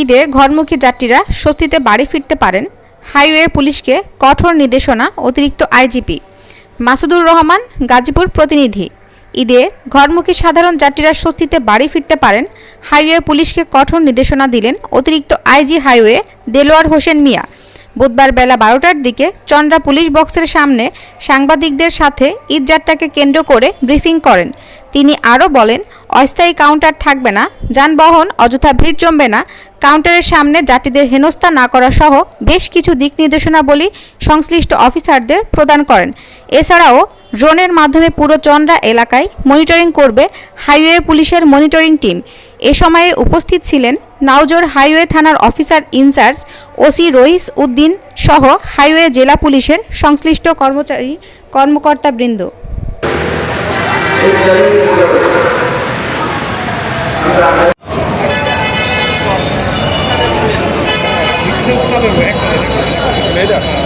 ঈদে ঘরমুখী যাত্রীরা স্বস্তিতে বাড়ি ফিরতে পারেন। হাইওয়ে পুলিশকে কঠোর নির্দেশনা, অতিরিক্ত আইজিপি। মাসুদুর রহমান, গাজীপুর প্রতিনিধি। ঈদে ঘরমুখী সাধারণ যাত্রীরা স্বস্তিতে বাড়ি ফিরতে পারেন। হাইওয়ে পুলিশকে কঠোর নির্দেশনা দিলেন অতিরিক্ত আইজি হাইওয়ে দেলোয়ার হোসেন মিয়া। বুধবার বেলা বারোটার দিকে চন্দ্রা পুলিশ বক্সের সামনে সাংবাদিকদের সাথে ঈদযাত্রাকে কেন্দ্র করে ব্রিফিং করেন। তিনি আরও বলেন অস্থায়ী কাউন্টার থাকবে না, যানবাহন অযথা ভিড় জমবে না, কাউন্টারের সামনে যাত্রীদের হেনস্থা না করা সহ বেশ কিছু দিক নির্দেশনাবলী সংশ্লিষ্ট অফিসারদের প্রদান করেন। এছাড়াও ড্রোনের মাধ্যমে পুরো চন্দ্রা এলাকায় মনিটরিং করবে হাইওয়ে পুলিশের মনিটরিং টিম। এ সময়ে উপস্থিত ছিলেন নাওজোর হাইওয়ে থানার officer in charge OC Rais Uddin সহ হাইওয়ে জেলা পুলিশের সংশ্লিষ্ট কর্মচারী কর্মকর্তাবৃন্দ। Later.